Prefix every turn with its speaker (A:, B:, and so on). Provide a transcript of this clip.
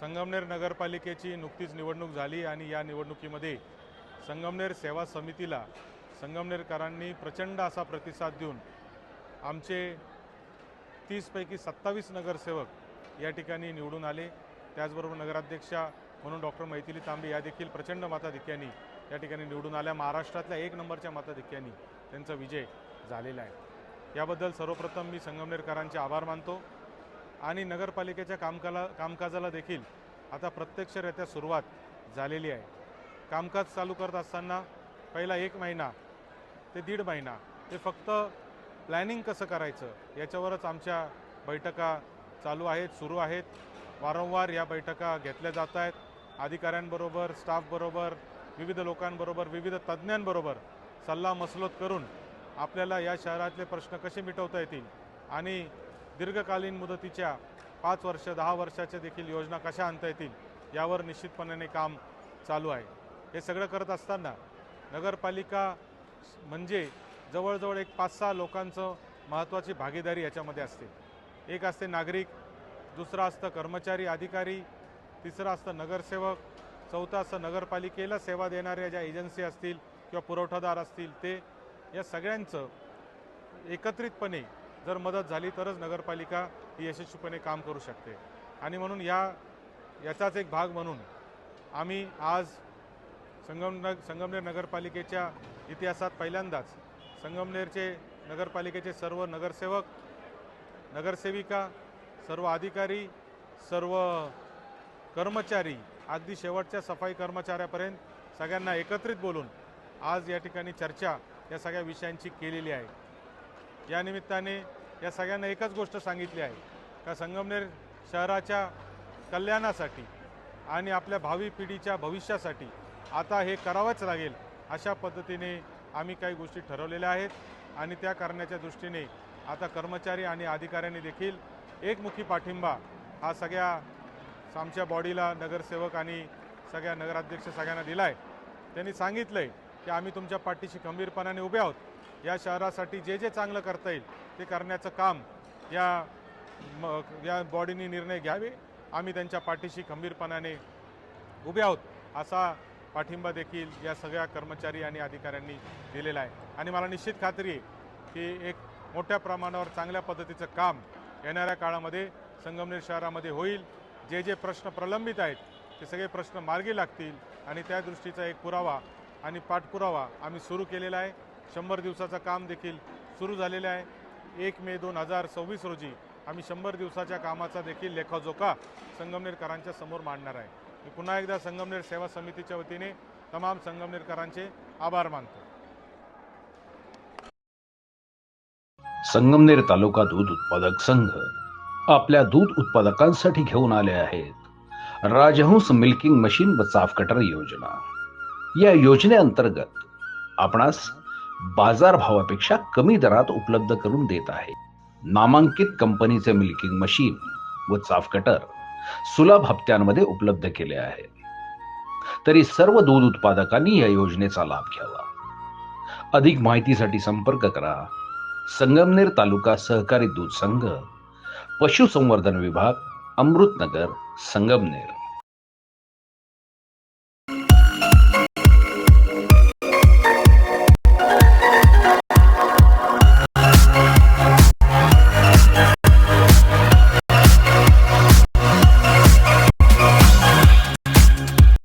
A: संगमनेर नगरपालिकेची नुकतीच निवडणूक झाली आणि या निवडणुकीमध्ये संगमनेर सेवा समितीला संगमनेरकरांनी प्रचंड असा प्रतिसाद देऊन आमचे तीसपैकी सत्तावीस नगरसेवक या ठिकाणी निवडून आले. त्याचबरोबर नगराध्यक्षा म्हणून डॉक्टर मैथिली तांबे या देखील प्रचंड मताधिक्याने या ठिकाणी निवडून आल्या. महाराष्ट्रातल्या एक नंबरच्या मताधिक्याने त्यांचा विजय झालेला आहे. याबद्दल सर्वप्रथम मी संगमनेरकरांचे आभार मानतो. आणि नगरपालिकेच्या कामकाला कामकाजाला देखील आता प्रत्यक्षरित्या सुरुवात झालेली आहे. कामकाज चालू करत असताना पहिला एक महिना ते दीड महिना ते फक्त प्लॅनिंग कसं करायचं याच्यावरच आमच्या बैठका चालू आहेत सुरू आहेत. वारंवार या बैठका घेतल्या जात आहेत. अधिकाऱ्यांबरोबर स्टाफबरोबर विविध लोकांबरोबर विविध तज्ज्ञांबरोबर सल्ला मसलत करून आपल्याला या शहरातले प्रश्न कसे मिटवता येतील आणि दीर्घकालीन मुदतीच्या पाच वर्ष दहा वर्षाच्या देखील योजना कशा आणता येतील यावर निश्चितपणाने काम चालू आहे. हे सगळं करत असताना नगरपालिका म्हणजे जवळजवळ एक पाच सहा लोकांचं महत्त्वाची भागीदारी याच्यामध्ये असते. एक असते नागरिक दुसरं असतं कर्मचारी अधिकारी तिसरं असतं नगरसेवक चौथं असतं नगरपालिकेला सेवा देणाऱ्या ज्या एजन्सी असतील किंवा पुरवठादार असतील ते या सगळ्यांचं एकत्रितपणे जर मदत झाली तरच नगरपालिका ही यशस्वीपणे काम करू शकते. आणि म्हणून या याचाच एक भाग म्हणून आम्ही आज संगम संगमनेर नगरपालिकेच्या इतिहासात पहिल्यांदाच संगमनेरचे नगरपालिकेचे सर्व नगरसेवक नगरसेविका सर्व अधिकारी सर्व कर्मचारी अगदी शेवटच्या सफाई कर्मचाऱ्यापर्यंत सगळ्यांना एकत्रित बोलून आज या ठिकाणी चर्चा या सगळ्या विषयांची केलेली आहे. या निमित्ताने या सगळ्यांना एकच गोष्ट सांगितली आहे का संगमनेर शहराच्या कल्याणासाठी आणि आपल्या भावी पिढीच्या भविष्यासाठी आता हे करावंच लागेल अशा पद्धतीने आम्ही काही गोष्टी ठरवलेल्या आहेत आणि त्या करण्याच्या दृष्टीने आता कर्मचारी आणि अधिकाऱ्यांनी देखील एकमुखी पाठिंबा हा सगळ्या आमच्या बॉडीला नगरसेवक आणि सगळ्या नगराध्यक्ष सगळ्यांना दिला आहे त्यांनी सांगितलं आहे की आम्ही तुमच्या पाठीशी खंबीरपणाने उभे आहोत. या शहरासाठी जे जे चांगलं करता येईल ते करण्याचं काम या म या बॉडीने निर्णय घ्यावे. आम्ही त्यांच्या पाठीशी खंबीरपणाने उभे आहोत असा पाठिंबा देखील या सगळ्या कर्मचारी आणि अधिकाऱ्यांनी दिलेला आहे. आणि मला निश्चित खात्री आहे की एक मोठ्या प्रमाणावर चांगल्या पद्धतीचं काम येणाऱ्या काळामध्ये संगमनेर शहरामध्ये होईल. जे जे प्रश्न प्रलंबित आहेत ते सगळे प्रश्न मार्गी लागतील आणि त्या दृष्टीचा एक पुरावा आणि पाठपुरावा आम्ही सुरू केलेला आहे. शंभर दिवसाचं काम देखील सुरू झालेलं आहे. एक मे दोन हजार सव्वीस रोजी आम्ही शंभर दिवसाच्या कामाचा देखील लेखाजोखा संगमनेरकरांच्या समोर मांडणार आहे. मी पुन्हा एकदा संगमनेर सेवा समितीच्या वतीने तमाम संगमनेरकरांचे आभार मानतो.
B: संगमनेर तालुका दूध उत्पादक संघ आपल्या दूध उत्पादकांसाठी घेऊन आले आहेत. राजहंस मिल्किंग मशीन व चाफ कटर योजना. या योजनेअंतर्गत आपणास बाजार भावापेक्षा कमी दरात उपलब्ध करून देत आहे. नामांकित कंपनीचे मिल्किंग मशीन व चाफ कटर सुलभ हप्त्यांमध्ये उपलब्ध केले आहे. तरी सर्व दूध उत्पादकांनी या योजनेचा लाभ घ्यावा. अधिक माहितीसाठी संपर्क करा. संगमनेर तालुका सहकारी दूध संघ पशुसंवर्धन विभाग अमृतनगर संगमनेर.